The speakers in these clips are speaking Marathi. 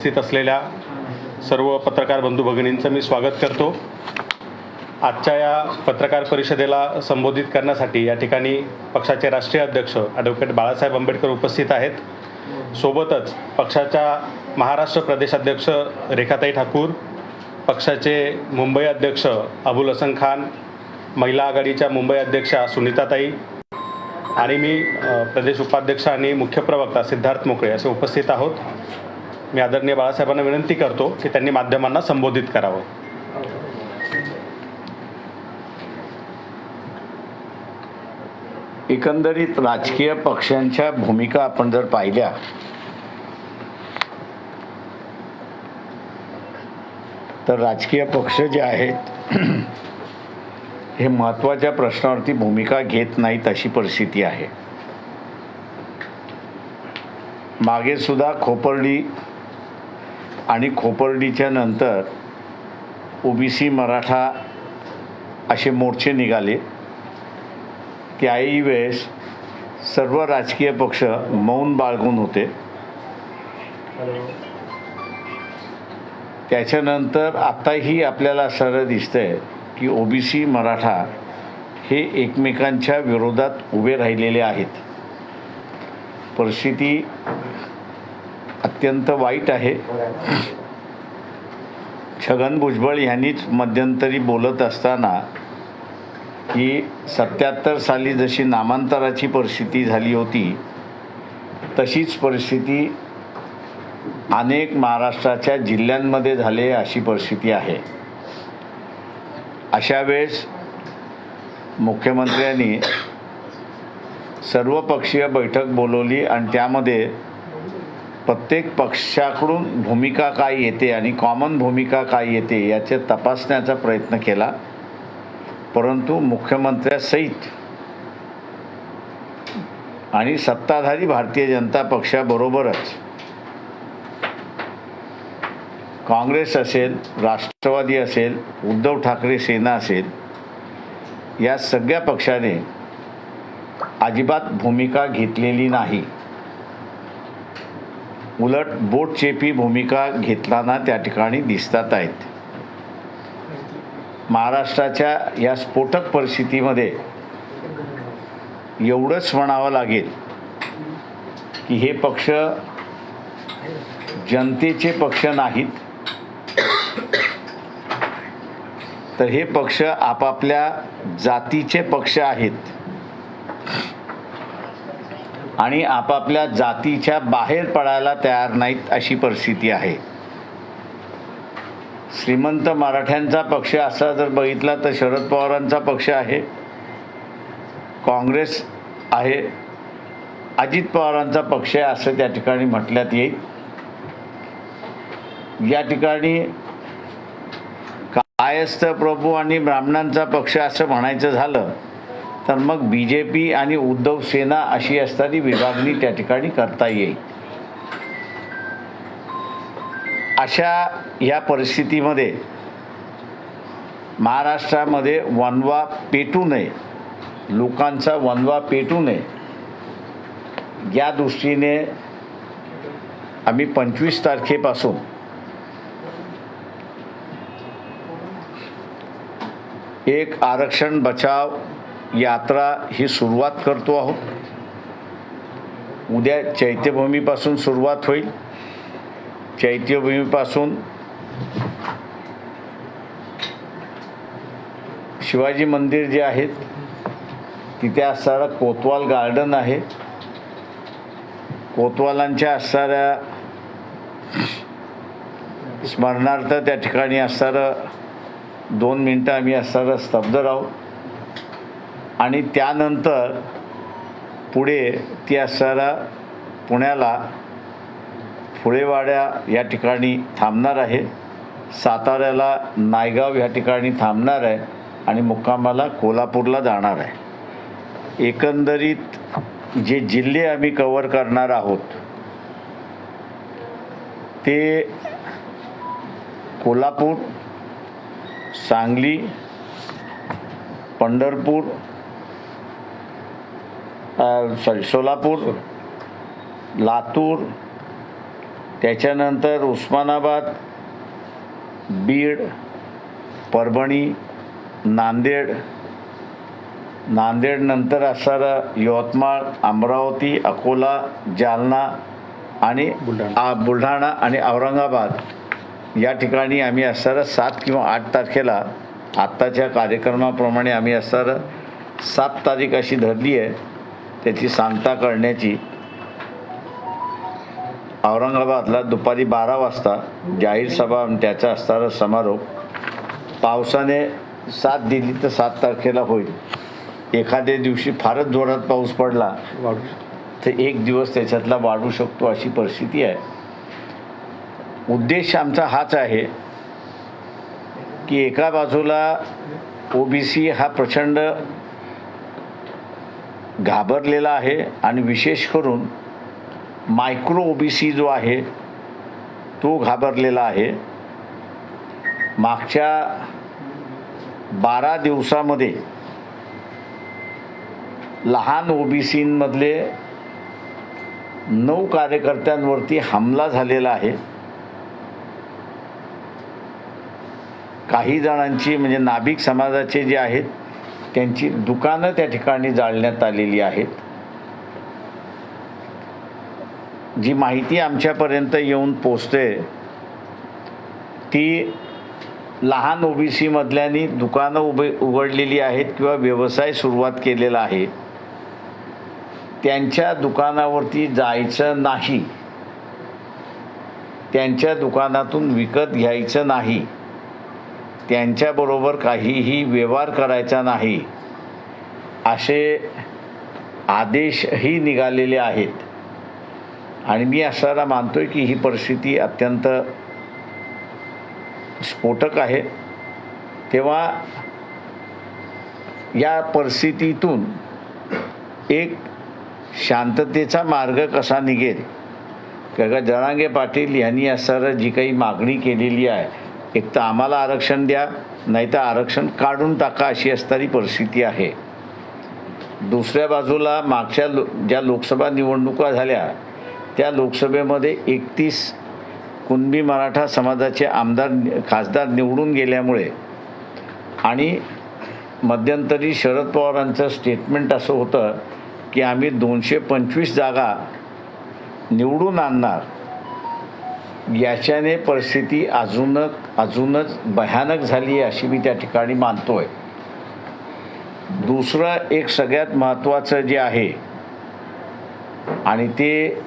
उपस्थित असलेल्या सर्व पत्रकार बंधू भगिनींचं मी स्वागत करतो. आजच्या या पत्रकार परिषदेला संबोधित करण्यासाठी या ठिकाणी पक्षाचे राष्ट्रीय अध्यक्ष ॲडव्होकेट बाळासाहेब आंबेडकर उपस्थित आहेत. सोबतच पक्षाच्या महाराष्ट्र प्रदेशाध्यक्ष रेखाताई ठाकूर पक्षाचे मुंबई अध्यक्ष अबुल हसन खान महिला आघाडीच्या मुंबई अध्यक्षा सुनीताताई आणि मी प्रदेश उपाध्यक्ष आणि मुख्य प्रवक्ता सिद्धार्थ मोकळे असे उपस्थित आहोत. मी आदरणीय बाळासाहेबांना विनंती करतो की त्यांनी माध्यमांना संबोधित करावं. एकंदरीत राजकीय पक्षांच्या भूमिका आपण जर पाहिल्या तर राजकीय पक्ष जे आहेत हे महत्त्वाच्या प्रश्नावरती भूमिका घेत नाहीत अशी परिस्थिती आहे. मागे सुद्धा खोपर्डी आणि खोपर्डीच्या नंतर ओबीसी मराठा असे मोर्चे निघाले त्याही वेळेस सर्व राजकीय पक्ष मौन बाळगून होते. त्याच्यानंतर आताही आपल्याला असं दिसतंय की ओबीसी मराठा हे एकमेकांच्या विरोधात उभे राहिलेले आहेत. परिस्थिती अत्यंत वाईट आहे. छगन भुजबळ यांनीच मध्यंतरी बोलत असताना की सत्याहत्तर साली जशी नामांतराची परिस्थिती झाली होती तशीच परिस्थिती अनेक महाराष्ट्राच्या जिल्ह्यांमध्ये झाले अशी परिस्थिती आहे. अशा वेळेस मुख्यमंत्र्यांनी सर्वपक्षीय बैठक बोलवली आणि त्यामध्ये प्रत्येक पक्षाकडून भूमिका काय येते आणि कॉमन भूमिका काय येते याचे तपासण्याचा प्रयत्न केला. परंतु मुख्यमंत्र्यासहित आणि सत्ताधारी भारतीय जनता पक्षाबरोबरच काँग्रेस असेल राष्ट्रवादी असेल उद्धव ठाकरे सेना असेल या सगळ्या पक्षाने अजिबात भूमिका घेतलेली नाही. उलट बोटचेपी भूमिका घेतताना त्या ठिकाणी दिसतात आहेत. महाराष्ट्राच्या या स्फोटक परिस्थितीमध्ये एवढंच म्हणावं लागेल की हे पक्ष जनतेचे पक्ष नाहीत. तर हे पक्ष आपापल्या जातीचे पक्ष आहेत. आणि आपापल्या जातीच्या बाहेर पडायला तयार नाहीत अशी परिस्थिती आहे. श्रीमंत मराठ्यांचा पक्ष असा जर बघितला तर शरद पवारांचा पक्ष आहे. काँग्रेस आहे. अजित पवारांचा पक्ष आहे असं त्या ठिकाणी म्हटल्यात येईल. या ठिकाणी कायस्थ प्रभू आणि ब्राह्मणांचा पक्ष असं म्हणायचं झालं तर मग बी जे पी आणि उद्धव सेना अशी असणारी विभागणी त्या ठिकाणी करता येईल. अशा या परिस्थितीमध्ये महाराष्ट्रामध्ये वनवा पेटू नये. लोकांचा वनवा पेटू नये. या दृष्टीने आम्ही पंचवीस तारखेपासून एक आरक्षण बचाव यात्रा ही सुरुवात करतो आहोत. उद्या चैत्यभूमीपासून सुरुवात होईल. चैत्यभूमीपासून शिवाजी मंदिर जे आहेत तिथे असणारं कोतवाल गार्डन आहे. कोतवालांच्या असणाऱ्या स्मरणार्थ त्या ठिकाणी असणारं दोन मिनटं आम्ही असणारं स्तब्ध राहू. आणि त्यानंतर पुढे ती असणारा पुण्याला फुळेवाड्या या ठिकाणी थांबणार आहे. साताऱ्याला नायगाव या ठिकाणी थांबणार आहे आणि मुक्कामाला कोल्हापूरला जाणार आहे. एकंदरीत जे जिल्हे आम्ही कवर करणार आहोत ते कोल्हापूर सांगली पंढरपूर सॉरी सोलापूर लातूर त्याच्यानंतर उस्मानाबाद बीड परभणी नांदेड नांदेड नंतर असणारं यवतमाळ अमरावती अकोला जालना आणि बुलढाणा आणि औरंगाबाद. या ठिकाणी आम्ही असणारं सात किंवा आठ तारखेला आत्ताच्या कार्यक्रमाप्रमाणे आम्ही असणारं सात तारीख अशी धरली आहे. त्याची सांगता करण्याची औरंगाबादला दुपारी बारा वाजता जाहीर सभा आणि त्याचा असणारा समारोप पावसाने साथ दिली तर सात तारखेला होईल. एखाद्या दिवशी फारच जोरात पाऊस पडला तर एक दिवस त्याच्यातला वाढू शकतो अशी परिस्थिती आहे. उद्देश आमचा हाच आहे की एका बाजूला ओबीसी हा प्रचंड घाबरलेला आहे आणि विशेष करून मायक्रो ओबीसी जो आहे तो घाबरलेला आहे. मागच्या बारा दिवसामध्ये लहान ओबीसींमधले नऊ कार्यकर्त्यांवरती हमला झालेला आहे. काही जणांची म्हणजे नाभिक समाजाचे जे आहेत त्यांची दुकानं त्या ठिकाणी जाळण्यात आलेली आहेत. जी माहिती आमच्यापर्यंत येऊन पोचते ती लहान ओबीसीमधल्यानी दुकानं उभे उघडलेली आहेत किंवा व्यवसाय सुरुवात केलेला आहे. त्यांच्या दुकानावरती जायचं नाही. त्यांच्या दुकानातून विकत घ्यायचं नाही. त्यांच्याबरोबर काहीही व्यवहार करायचा नाही. असे आदेशही निघालेले आहेत. आणि मी असायला मानतोय की ही परिस्थिती अत्यंत स्फोटक आहे. तेव्हा या परिस्थितीतून एक शांततेचा मार्ग कसा निघेल? का जरांगे पाटील यांनी असं जी काही मागणी केलेली आहे एक तर आम्हाला आरक्षण द्या नाही तर आरक्षण काढून टाका अशी असणारी परिस्थिती आहे. दुसऱ्या बाजूला मागच्या लो ज्या लोकसभा निवडणुका झाल्या त्या लोकसभेमध्ये एकतीस कुणबी मराठा समाजाचे आमदार खासदार निवडून गेल्यामुळे आणि मध्यंतरी शरद पवारांचं स्टेटमेंट असं होतं की आम्ही दोनशे पंचवीस जागा निवडून आणणार. याच्याने परिस्थिती अजूनच अजूनच भयानक झाली आहे अशी मी त्या ठिकाणी मानतोय. दुसरं एक सगळ्यात महत्त्वाचं जे आहे आणि ते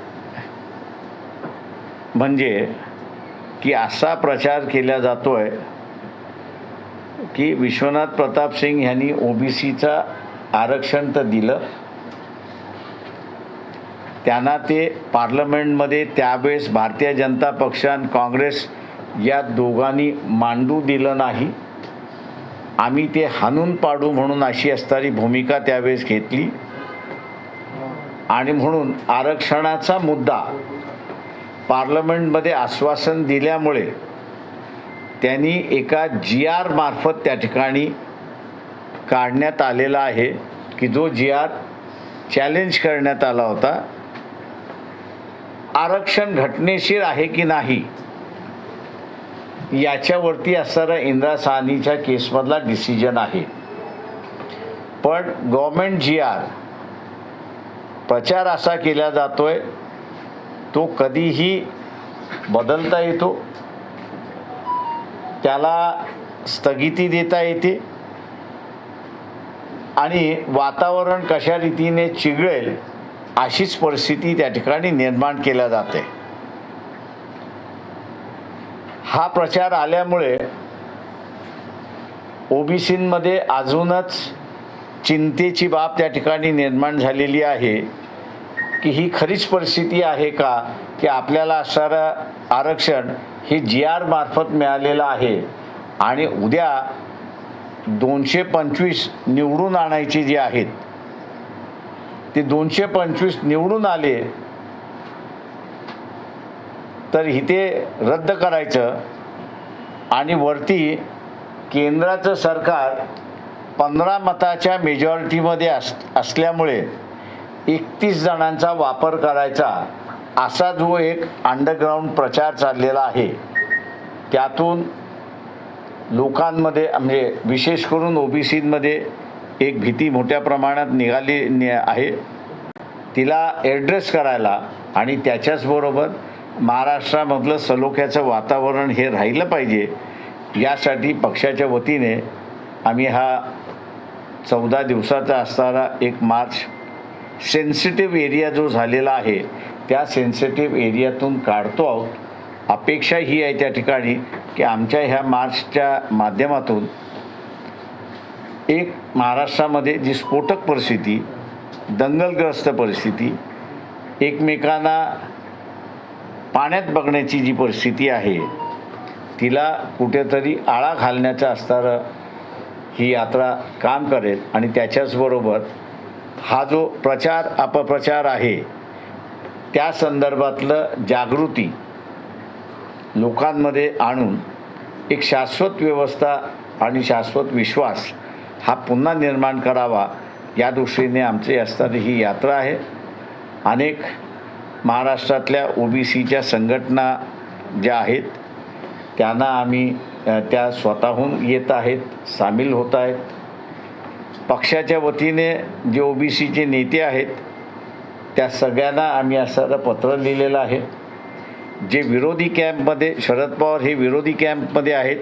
म्हणजे की असा प्रचार केला जातोय की विश्वनाथ प्रताप सिंग यांनी ओबीसीचा आरक्षण तर दिलं त्यांना ते पार्लमेंटमध्ये त्यावेळेस भारतीय जनता पक्ष आणि काँग्रेस या दोघांनी मांडू दिलं नाही. आम्ही ते हाणून पाडू म्हणून अशी असणारी भूमिका त्यावेळेस घेतली. आणि म्हणून आरक्षणाचा मुद्दा पार्लमेंटमध्ये आश्वासन दिल्यामुळे त्यांनी एका जी आर मार्फत त्या ठिकाणी काढण्यात आलेला आहे की जो जी आर चॅलेंज करण्यात आला होता. आरक्षण घटनेशीर आहे की नाही? याच्यावरती असणारा इंदिरा साहनीच्या केसमधला डिसिजन आहे. पण गव्हर्मेंट जी आर प्रचार असा केला जातोय तो कधीही बदलता येतो. त्याला स्थगिती देता येते. आणि वातावरण कशा रीतीने चिघळेल अशीच परिस्थिती त्या ठिकाणी निर्माण केल्या जाते. हा प्रचार आल्यामुळे ओबीसींमध्ये अजूनच चिंतेची बाब त्या ठिकाणी निर्माण झालेली आहे की ही खरीच परिस्थिती आहे का की आपल्याला असणारं आरक्षण हे जी आर मार्फत मिळालेलं आहे आणि उद्या दोनशे पंचवीस निवडून आणायचे जे आहेत ते दोनशे पंचवीस निवडून आले तर इथे रद्द करायचं आणि वरती केंद्राचं सरकार पंधरा मताच्या मेजॉरिटीमध्ये अस असल्यामुळे एकतीस जणांचा वापर करायचा असा जो एक अंडरग्राऊंड प्रचार चाललेला आहे त्यातून लोकांमध्ये म्हणजे विशेष करून ओबीसीमध्ये एक भीती मोठ्या प्रमाणात निघाली नि आहे. तिला ॲड्रेस करायला आणि त्याच्याचबरोबर महाराष्ट्रामधलं सलोख्याचं वातावरण हे राहिलं पाहिजे यासाठी पक्षाच्या वतीने आम्ही हा चौदा दिवसाचा असणारा एक मार्च सेन्सिटिव्ह एरिया जो झालेला आहे त्या सेन्सिटिव्ह एरियातून काढतो आहोत. अपेक्षा ही आहे त्या ठिकाणी की आमच्या ह्या मार्चच्या माध्यमातून एक महाराष्ट्रामध्ये जी स्फोटक परिस्थिती दंगलग्रस्त परिस्थिती एकमेकांना पाण्यात बघण्याची जी परिस्थिती आहे तिला कुठेतरी आळा घालण्याचं असणारं ही यात्रा काम करेल. आणि त्याच्याचबरोबर हा जो प्रचार अपप्रचार आहे त्या संदर्भातलं जागृती लोकांमध्ये आणून एक शाश्वत व्यवस्था आणि शाश्वत विश्वास हा पुन्हा निर्माण करावा या दृष्टीने आमची असणारी ही यात्रा आहे. अनेक महाराष्ट्रातल्या ओ बी सीच्या संघटना ज्या आहेत त्यांना आम्ही त्या स्वतःहून येत आहेत सामील होत आहेत. पक्षाच्या वतीने जे ओ बी सीचे नेते आहेत त्या सगळ्यांना आम्ही असणारं पत्र लिहिलेलं आहे. जे विरोधी कॅम्पमध्ये शरद पवार हे विरोधी कॅम्पमध्ये आहेत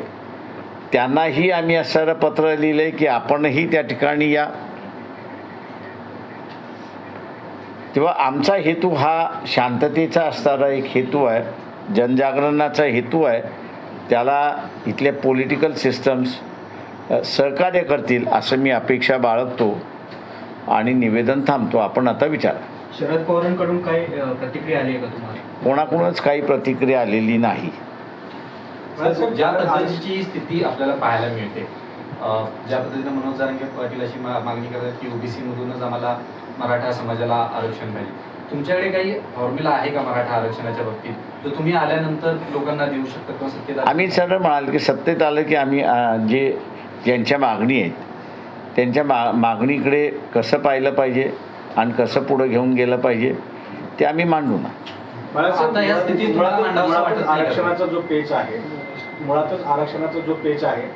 त्यांनाही आम्ही असणारं पत्र लिहिलं आहे की आपणही त्या ठिकाणी या. तेव्हा आमचा हेतू हा शांततेचा असणारा एक हेतू आहे जनजागरणाचा हेतू आहे. त्याला इथले पॉलिटिकल सिस्टम्स सहकार्य करतील असं मी अपेक्षा बाळगतो आणि निवेदन थांबतो. आपण आता विचार. शरद पवारांकडून काही प्रतिक्रिया आली आहे का तुम्हाला? कोणाकडूनच काही प्रतिक्रिया आलेली नाही. ज्या पद्धतीची स्थिती आपल्याला पाहायला मिळते ज्या पद्धतीने मनोज जारंगे पाटील अशी मा- मागणी करतात की ओबीसी मधूनच आम्हाला मराठा समाजाला आरक्षण पाहिजे तुमच्याकडे काही फॉर्म्युला आहे का मराठा आरक्षणाच्या बाबतीत? जो तुम्ही आल्यानंतर लोकांना देऊ शकता किंवा सत्तेत आम्ही सरळ म्हणाल की सत्तेत आलं की आम्ही जे ज्यांच्या मागणी आहेत त्यांच्या मा मागणीकडे कसं पाहिलं पाहिजे आणि कसं पुढं घेऊन गेलं पाहिजे ते आम्ही मांडू ना? आरक्षणाचा जो पेच आहे मुळातच आरक्षणाचा जो पेच आहे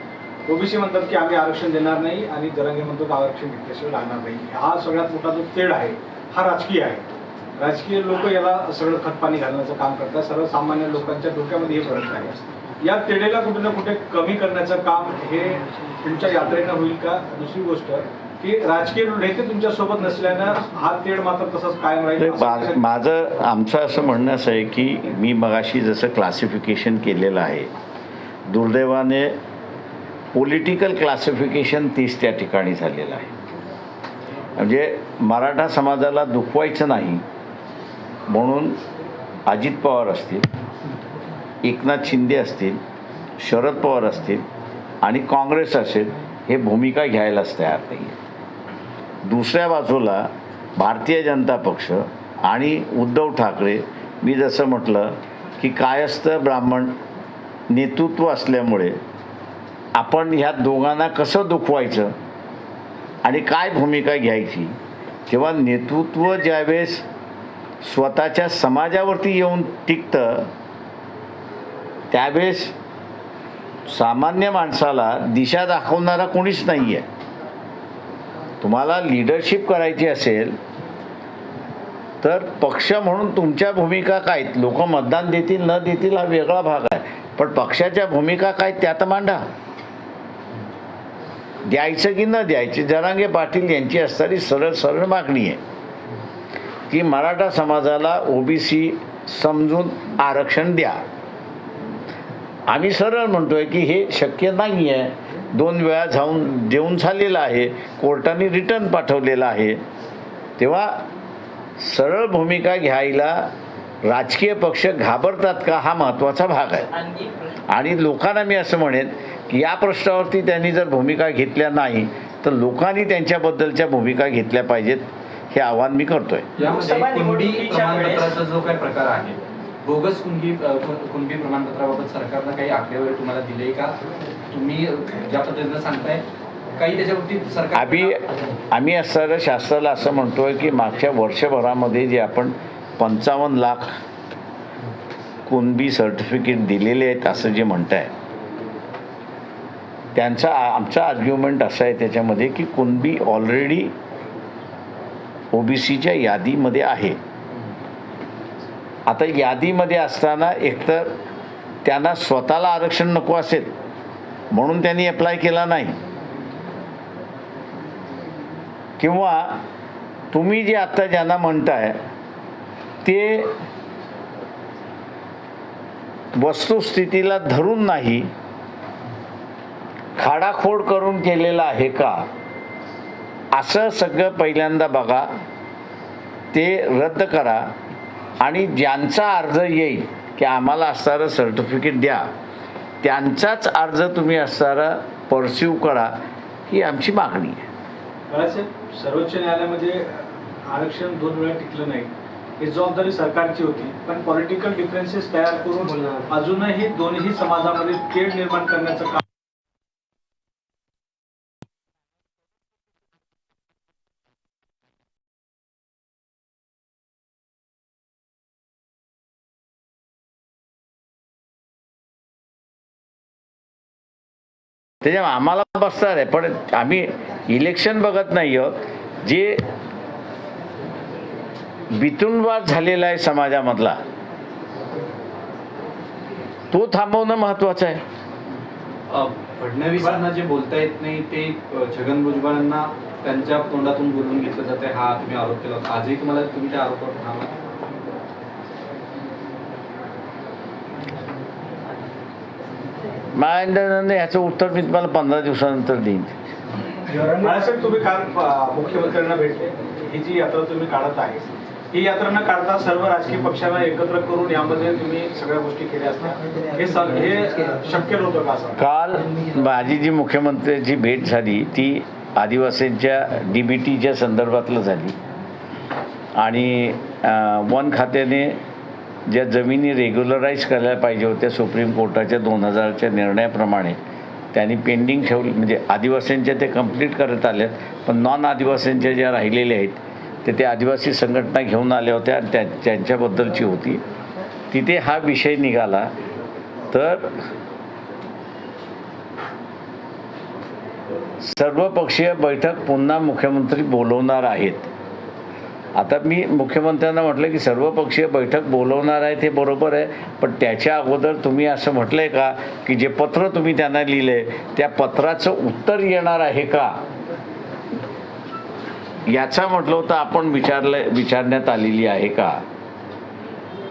ओबीसी म्हणतात की आम्ही आरक्षण देणार नाही आणि जरांगे म्हणतो की आरक्षण घेतल्याशिवाय लागणार नाही. हा सगळ्यात मोठा जो तेढ आहे हा राजकीय आहे. राजकीय लोक याला सगळं खतपाणी घालण्याचं काम करतात. सर्वसामान्य लोकांच्या डोक्यामध्ये हे फरक आहे. या तेढेला कुठे ना कुठे कमी करण्याचं काम हे तुमच्या यात्रेनं होईल का? दुसरी गोष्ट की राजकीय नेते तुमच्यासोबत नसल्यानं हा तेढ मात्र तसाच कायम राहील. माझं आमचं असं म्हणणं असं आहे की मी मगाशी जसं क्लासिफिकेशन केलेलं आहे दुर्दैवाने पॉलिटिकल क्लासिफिकेशन तीच त्या ठिकाणी झालेलं आहे. म्हणजे मराठा समाजाला दुखवायचं नाही म्हणून अजित पवार असतील एकनाथ शिंदे असतील शरद पवार असतील आणि काँग्रेस असेल हे भूमिका घ्यायलाच तयार नाही आहे दुसऱ्या बाजूला भारतीय जनता पक्ष आणि उद्धव ठाकरे मी जसं म्हटलं की कायस्थ ब्राह्मण नेतृत्व असल्यामुळे आपण ह्या दोघांना कसं दुखवायचं आणि काय भूमिका घ्यायची तेव्हा नेतृत्व ज्यावेळेस स्वतःच्या समाजावरती येऊन टिकतं त्यावेळेस सामान्य माणसाला दिशा दाखवणारा कोणीच नाही आहे तुम्हाला लिडरशिप करायची असेल तर पक्ष म्हणून तुमच्या भूमिका काय लोक मतदान देतील न देतील हा वेगळा भाग आहे. पण पक्षाच्या भूमिका काय त्या तर मांडा. द्यायचं की न द्यायचे जरांगे पाटील यांची असणारी सरळ सरळ मागणी आहे. की मराठा समाजाला ओबीसी समजून आरक्षण द्या. आम्ही सरळ म्हणतोय की हे शक्य नाही आहे दोन वेळा जाऊन देऊन झालेलं आहे कोर्टाने रिटर्न पाठवलेलं आहे. तेव्हा सरळ भूमिका घ्यायला राजकीय पक्ष घाबरतात का हा महत्त्वाचा भाग आहे. आणि लोकांना मी असं म्हणेन की या प्रश्नावरती त्यांनी जर भूमिका घेतल्या नाही तर लोकांनी त्यांच्याबद्दलच्या भूमिका घेतल्या पाहिजेत हे आवाहन मी करतोय. जो काही प्रकार आहे बोगस कुणबी कुणबी प्रमाणपत्राबाबत सरकारनं काही आकडेवारी तुम्हाला दिले का? तुम्ही ज्या पद्धतीनं सांगताय काही त्याच्या आम्ही आम्ही असणारं शास्त्राला असं म्हणतोय की मागच्या वर्षभरामध्ये जे आपण पंचावन्न लाख कुणबी सर्टिफिकेट दिलेले आहेत असं जे म्हणताय. त्यांचा आमचा आर्ग्युमेंट असा आहे त्याच्यामध्ये की कुणबी ऑलरेडी ओबीसीच्या यादीमध्ये आहे. आता यादीमध्ये असताना एकतर त्यांना स्वतःला आरक्षण नको असेल म्हणून त्यांनी अप्लाय केला नाही. किंवा तुम्ही जे आत्ता ज्यांना म्हणताय ते वस्तुस्थितीला धरून नाही खाडाखोड करून केलेला आहे का? असं सगळं पहिल्यांदा बघा. ते रद्द करा आणि ज्यांचा अर्ज येईल की आम्हाला असणारं सर्टिफिकेट द्या त्यांचाच अर्ज तुम्ही असणारा परस्यू करा ही आमची मागणी आहे. सर्वोच्च न्यायालयामध्ये आरक्षण दोन वेळा टिकलं नाही. ही जबाबदारी सरकारची होती. पण पॉलिटिकल डिफरन्सेस तयार करून अजूनही दोन्ही समाजामध्ये तेढ निर्माण करण्याचं काम त्याच्यामुळे आम्हाला बसणार आहे. पण आम्ही इलेक्शन बघत नाही आहोत. जे बितुनवाद झालेला आहे समाजामधला. तो थांबवणं महत्वाचं आहे. अ, फडणवीसांना जे बोलता येत नाही ते छगन भुजबळांना त्यांच्या तोंडातून बोलवून घेतलं जाते हा तुम्ही आरोप केला होता. आजही तुम्हाला तुम्ही त्या आरोपावर ठाम ह्याचं उत्तर मी तुम्हाला पंधरा दिवसानंतर देईन. बाळासाहेब तुम्ही काल मुख्यमंत्र्यांना भेटले. ही जी यात्रा तुम्ही काढत आहे ही यात्रा न काढता सर्व राजकीय पक्षांना एकत्र करून यामध्ये तुम्ही सगळ्या गोष्टी केल्या असत्या. हे हे शक्य नव्हतं का काल माझी जी मुख्यमंत्र्यांची भेट झाली ती आदिवासींच्या डी बी टीच्या संदर्भातलं झाली. आणि वन खात्याने ज्या जमिनी रेग्युलराईज करायला पाहिजे होत्या सुप्रीम कोर्टाच्या दोन हजारच्या निर्णयाप्रमाणे त्यांनी पेंडिंग ठेवली म्हणजे आदिवासींच्या ते कंप्लीट करत आल्यात पण नॉन आदिवासींच्या ज्या राहिलेल्या आहेत ते ते आदिवासी संघटना घेऊन आल्या होत्या आणि त्या त्यांच्याबद्दलची होती. तिथे हा विषय निघाला. तर सर्वपक्षीय बैठक पुन्हा मुख्यमंत्री बोलवणार आहेत. आता मी मुख्यमंत्र्यांना म्हटलं की सर्वपक्षीय बैठक बोलवणार आहे ते बरोबर आहे पण त्याच्या अगोदर तुम्ही असं म्हटलं आहे का की जे पत्र तुम्ही त्यांना लिहिलं आहे त्या पत्राचं उत्तर येणार आहे का? याचा म्हटलं होतं आपण विचारलं विचारण्यात आलेली आहे का?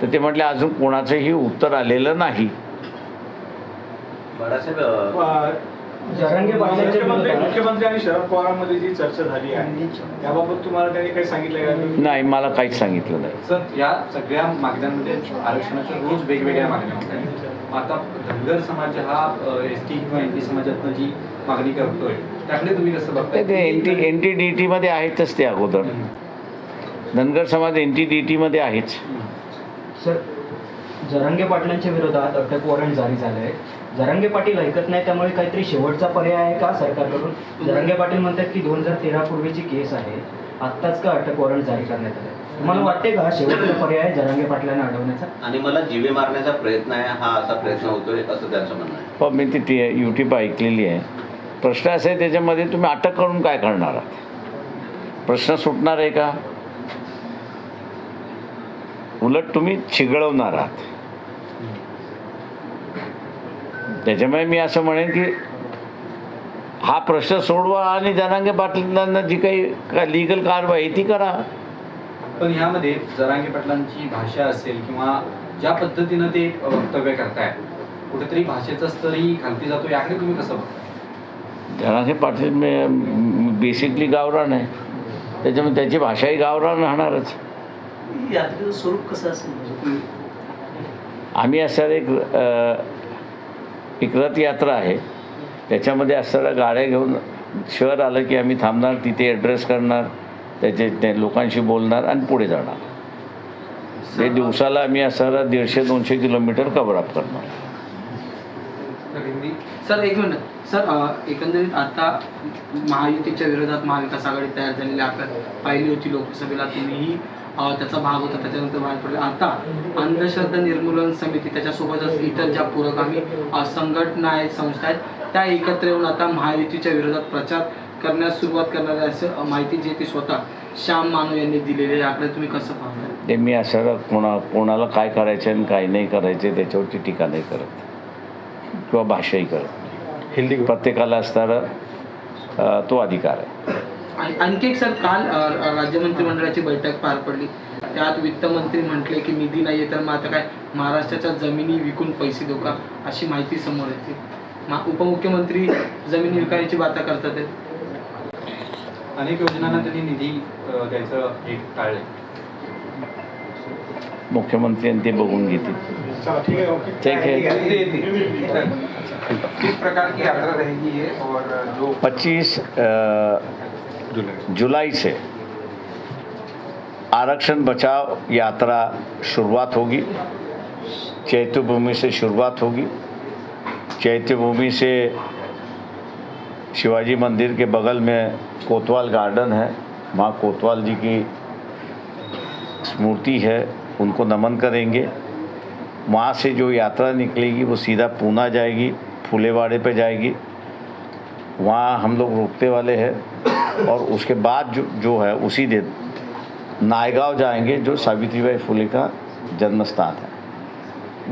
तर ते म्हटले अजून कोणाचंही उत्तर आलेलं नाही. मुख्यमंत्री आणि शरद पवारांमध्ये जी चर्चा झाली आहे त्याबाबत तुम्हाला त्यांनी काही सांगितलं का? नाही मला काहीच सांगितलं नाही. सर या सगळ्या मागण्यांमध्ये आरक्षणाच्या रोज वेगवेगळ्या मागण्या होत्या. आता धनगर समाज हा एस टी किंवा एन टी समाजातनं जी मागणी करतोय. त्याकडे तुम्ही कसं बघताय? N T N T D टीमध्ये आहेतच ते अगोदर. धनगर समाज एन टी डी टीमध्ये आहेच सर जरांगे पाटलांच्या विरोधात अटक वॉरंट जारी झालं आहे जरांगे पाटील ऐकत नाही त्यामुळे काहीतरी शेवटचा पर्याय आहे का सरकारकडून? जरांगे पाटील म्हणतात की दोन हजार तेरा पूर्वीची केस आहे. आत्ताच का अटक वॉरंट जारी करण्यात आलं तुम्हाला वाटते का शेवटचा पर्याय आहे जरांगे पाटलांना अडवण्याचा? आणि मला जीवे मारण्याचा प्रयत्न आहे हा असा प्रयत्न होतोय असं त्यांचं म्हणणं आहे? हो मी ती ती यूट्यूब ऐकलेली आहे. प्रश्न असे त्याच्यामध्ये तुम्ही अटक करून काय करणार आहात? प्रश्न सुटणार आहे का? उलट तुम्ही चिघळवणार आहात. त्याच्यामुळे मी असं म्हणेन की हा प्रश्न सोडवा आणि जनांगे पाटलांना जी काही लिगल कारवाई ती करा. पण ह्यामध्ये जरांगे पाटलांची भाषा असेल किंवा ज्या पद्धतीनं ते वक्तव्य करताय कुठेतरी भाषेचा स्तरही खालती जातो याकडे तुम्ही कसं बघता? जनांगे पाटील बेसिकली गावरान आहे त्याच्यामुळे त्याची भाषाही गावरान राहणारच। यात्रेचं स्वरूप कसं असेल? आम्ही असणार एक एक रथयात्रा आहे. त्याच्यामध्ये असणाऱ्या गाड्या घेऊन शहर आलं की आम्ही थांबणार तिथे ॲड्रेस करणार त्याचे ते लोकांशी बोलणार आणि पुढे जाणार. ते दिवसाला आम्ही असणारा दीडशे दोनशे किलोमीटर कवर अप होती सर एक मिनिट. सर एकंदरीत आता महायुतीच्या विरोधात महाविकास आघाडी तयार झालेली आपण पाहिली होती लोकसभेला. तुम्हीही त्याचा भाग होता त्याच्यानंतर बाहेर पडले. आता अंधश्रद्धा निर्मूलन समिती त्याच्यासोबतच इतर ज्या पुरोगामी संघटना आहेत संस्था आहेत त्या एकत्र येऊन आता महायुतीच्या विरोधात प्रचार करण्यास सुरुवात करणार आहे असं माहिती जी ती स्वतः श्याम मानव यांनी दिलेली आहे. याकडे तुम्ही कसं पाहता ते मी असं कोणा कोणाला काय करायचं आणि काय नाही करायचं त्याच्यावरती टीका नाही करत. किंवा भाष्यही करत नाही. हिंदी प्रत्येकाला असणारा तो अधिकार आहे. आणि आणखी एक सर काल राज्य मंत्रिमंडळाची बैठक पार पडली. त्यात वित्तमंत्री म्हटले की निधी नाहीये तर मग आता काय? महाराष्ट्राच्या जमिनी विकून पैसे देऊ का? अशी माहिती समोर येते. मा- उपमुख्यमंत्री जमीन विकायची बाता करतात. आहेत. अनेक योजनांना त्यांनी निधी द्यायचं एक टाळले मुख्यमंत्र्यांनी ते बघून घेतील. चला ठीक ओके। ठीक है। किस प्रकार की यात्रा रहेगी ये और जो 25 जुलाई से आरक्षण बचाव यात्रा शुरुआत होगी। चैत्य भूमि से शुरुआत होगी। चैत्य भूमि से शिवाजी मंदिर के बगल में कोतवाल गार्डन है। वहाँ कोतवाल जी की स्मृति है उनको नमन करेंगे। वहाँ से जो यात्रा निकलेगी वो सीधा पूना जाएगी फूलेवाड़े पे जाएगी। वहाँ हम लोग रुकते वाले हैं और उसके बाद जो जो है उसी दिन नायगांव जाएँगे जो सावित्रीबाई फुले का जन्म स्थान है।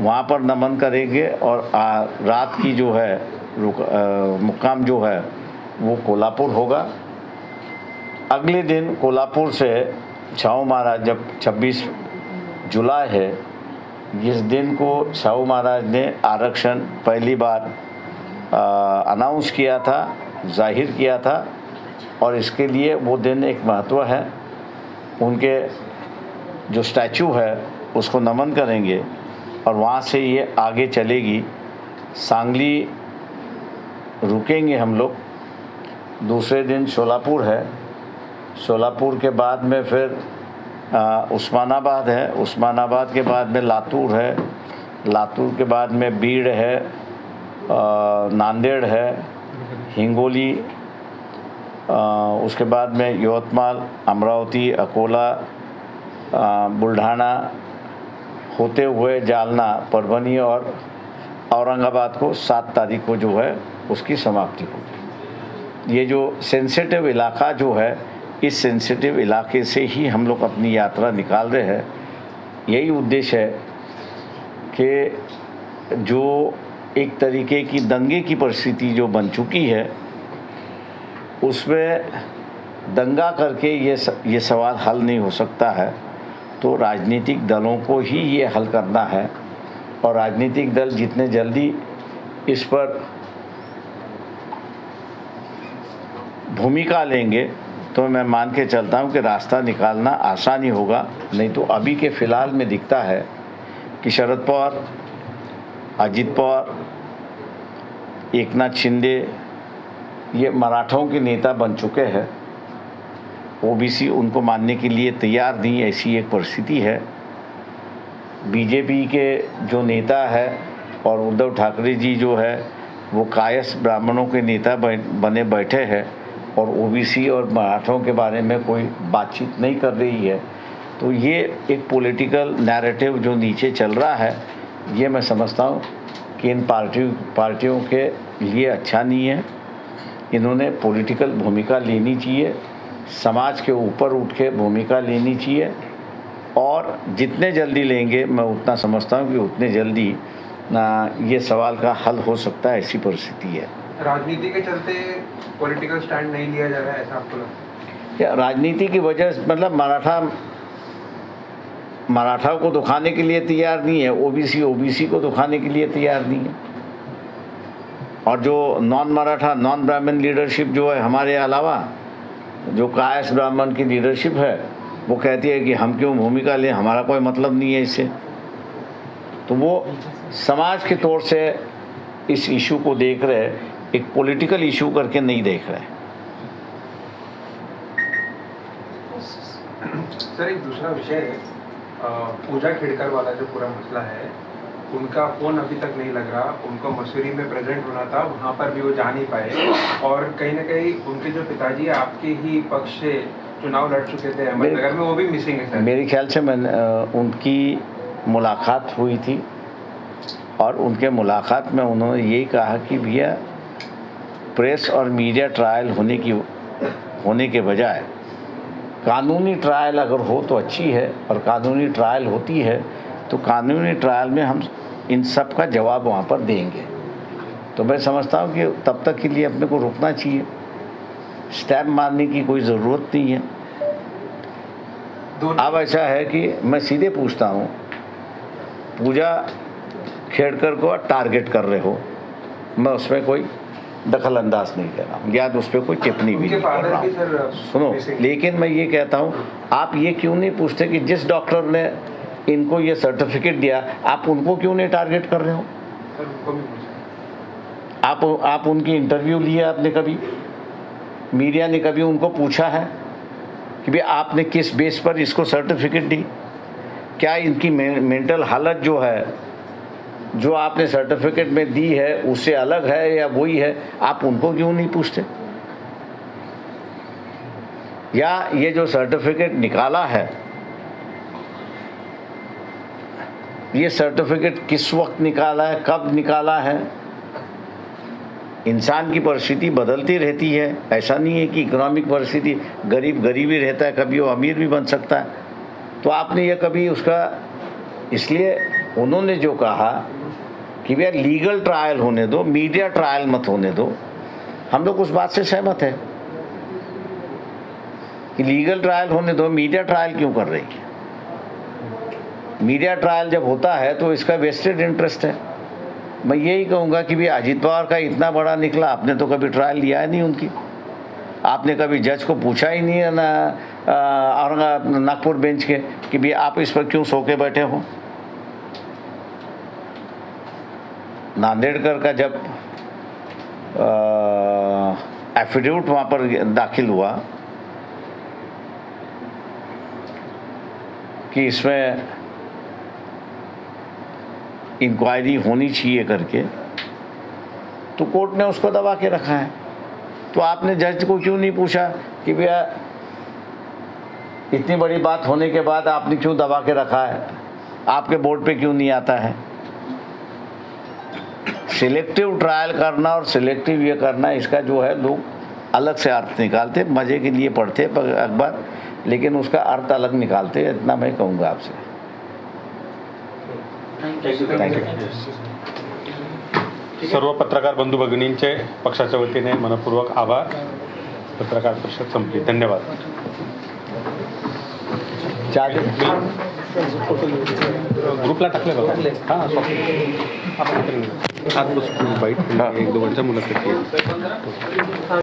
वहाँ पर नमन करेंगे और आ, रात की जो है रुक अ, मुक्काम जो है वो कोल्हापुर होगा। अगले दिन कोल्हापुर से छाऊ महाराज जब 26 जुलाई है जिस दिन को शाहू महाराज ने आरक्षण पहली बार अनाउंस किया था, ज़ाहिर किया था, और इसके लिए वो दिन एक महत्व है। उनके जो स्टैचू है, उसको नमन करेंगे और वहाँ से ये आगे चलेगी। सांगली रुकेंगे हम लोग। दूसरे दिन शोलापुर है। शोलापुर के बाद में फिर उस्मानाबाद है। उस्मानाबाद के बाद में लातूर है। लातूर के बाद में बीड़ है नांदेड़ है, हिंगोली उसके बाद में यवतमाल, अमरावती, अकोला बुल्ढाना होते हुए जालना, परभनी और औरंगाबाद को सात तारीख को जो है, उसकी समाप्ति होगी ये जो सेंसिटिव इलाका जो है इस सेंसिटिव इलाके से ही हम लोग अपनी यात्रा निकाल रहे हैं। यही उद्देश्य है कि जो एक तरीके की दंगे की परिस्थिति जो बन चुकी है उसमें दंगा करके ये स, ये सवाल हल नहीं हो सकता है। तो राजनीतिक दलों को ही ये हल करना है और राजनीतिक दल जितने जल्दी इस पर भूमिका लेंगे तो मैं मान के चलता हूँ कि रास्ता निकालना आसान होगा, नहीं तो अभी के फ़िलहाल में दिखता है कि शरद पवार, अजित पवार, एकनाथ शिंदे, ये मराठों के नेता बन चुके हैं। ओबीसी उनको मानने के लिए तैयार नहीं, ऐसी एक परिस्थिति है। बीजेपी के जो नेता है और उद्धव ठाकरे जी जो है, वो कायस ब्राह्मणों के नेता बने बैठे हैं। और ओबीसी और मराठों के बारे में कोई बातचीत नहीं कर रही है। तो ये एक पॉलिटिकल नैरेटिव जो नीचे चल रहा है, ये मैं समझता हूँ कि इन पार्टियों पार्टियों के लिए अच्छा नहीं है। इन्होंने पॉलिटिकल भूमिका लेनी चाहिए, समाज के ऊपर उठ के भूमिका लेनी चाहिए, और जितने जल्दी लेंगे, मैं उतना समझता हूँ कि उतने जल्दी ये सवाल का हल हो सकता है, ऐसी परिस्थिति है। राजनीति के चलते पॉलिटिकल स्टैंड नहीं लिया जा रहा है, ऐसा आपको लगता है? राजनीति की वजह मतलब मराठा, मराठाओं को दुखाने के लिए तैयार नहीं है, ओबीसी ओबीसी को दुखाने के लिए तैयार नहीं है। और जो non Maratha non Brahmin leadership जो है हमारे अलावा, जो कायस ब्राह्मण की लीडरशिप है, वो कहती है कि हम क्यों भूमिका लें, हमारा कोई मतलब नहीं है इससे। तो वो समाज के तौर से इस इशू को देख रहे एक पॉलिटिकल इशू करके नहीं देख रहे। सर एक दूसरा विषय है। पूजा खेड़कर वाला जो पूरा मसला है उनका फ़ोन अभी तक नहीं लग रहा। उनको मसूरी में प्रेजेंट होना था वहाँ पर भी वो जा नहीं पाए। और कहीं ना कहीं उनके जो पिताजी आपके ही पक्ष से चुनाव लड़ चुके थे अहमदनगर में वो भी मिसिंग है सर। मेरे ख्याल से मैंने उनकी मुलाकात हुई थी। और उनके मुलाकात में उन्होंने यही कहा कि भैया प्रेस और मीडिया ट्रायल होने की होने के बजाय कानूनी ट्रायल अगर हो तो अच्छी है और कानूनी ट्रायल होती है तो कानूनी ट्रायल में हम इन सब का जवाब वहाँ पर देंगे। तो मैं समझता हूँ कि तब तक के लिए अपने को रुकना चाहिए। स्टैम्प मारने की कोई ज़रूरत नहीं है। अब ऐसा है कि मैं सीधे पूछता हूँ पूजा खेड़कर को टारगेट कर रहे हो मैं उसमें कोई दखल अंदाज नहीं कर रहा हूँ। या उस पर कोई टिप्पणी भी नहीं कर रहा हूँ। सुनो लेकिन मैं ये कहता हूँ आप ये क्यों नहीं पूछते कि जिस डॉक्टर ने इनको ये सर्टिफिकेट दिया आप उनको क्यों नहीं टारगेट कर रहे हो? आप आप उनकी इंटरव्यू लिए आपने कभी? मीडिया ने कभी उनको पूछा है कि भाई आपने किस बेस पर इसको सर्टिफिकेट दी? क्या इनकी मेंटल हालत जो है जो आपने सर्टिफिकेट में दी है उससे अलग है या वही है, आप उनको क्यों नहीं पूछते? या ये जो सर्टिफिकेट निकाला है, ये सर्टिफिकेट किस वक्त निकाला है, कब निकाला है? इंसान की परिस्थिति बदलती रहती है। ऐसा नहीं है कि इकोनॉमिक परिस्थिति, गरीब गरीब रहता है, कभी वो अमीर भी बन सकता है। तो आपने ये कभी उसका, इसलिए उन्होंने जो कहा कि भैया लीगल ट्रायल होने दो मीडिया ट्रायल मत होने दो। हम लोग उस बात से सहमत हैं कि लीगल ट्रायल होने दो मीडिया ट्रायल क्यों कर रही है? मीडिया ट्रायल जब होता है तो इसका वेस्टेड इंटरेस्ट है। मैं यही कहूँगा कि भाई अजीत पवार का इतना बड़ा निकला, आपने तो कभी ट्रायल लिया है नहीं उनकी। आपने कभी जज को पूछा ही नहीं है ना औरंगाबाद नागपुर बेंच के कि भाई आप इस पर क्यों सो के बैठे हो? नांदेड़कर का जब एफिडेविट वहाँ पर दाखिल हुआ कि इसमें इंक्वायरी होनी चाहिए करके तो कोर्ट ने उसको दबा के रखा है। तो आपने जज को क्यों नहीं पूछा कि भैया, इतनी बड़ी बात होने के बाद आपने क्यों दबा के रखा है? आपके बोर्ड पे क्यों नहीं आता है? सिलेक्टिव ट्रायल करना और सिलेक्टिव ये करना इसका जो है लोग अलग से अर्थ निकालते मज़े के लिए पढ़ते अखबार लेकिन उसका अर्थ अलग निकालते हैं इतना मैं कहूँगा आपसे। थँक्यू सर्व पत्रकार बंधू भगिनींचे पक्षाच्या वतीने मनपूर्वक आभार. पत्रकार परिषद संपली. धन्यवाद. चार ग्रुपला टाकले बघा. हां आपण आज बसून बाईट एक दोघांच्या मुलाखती.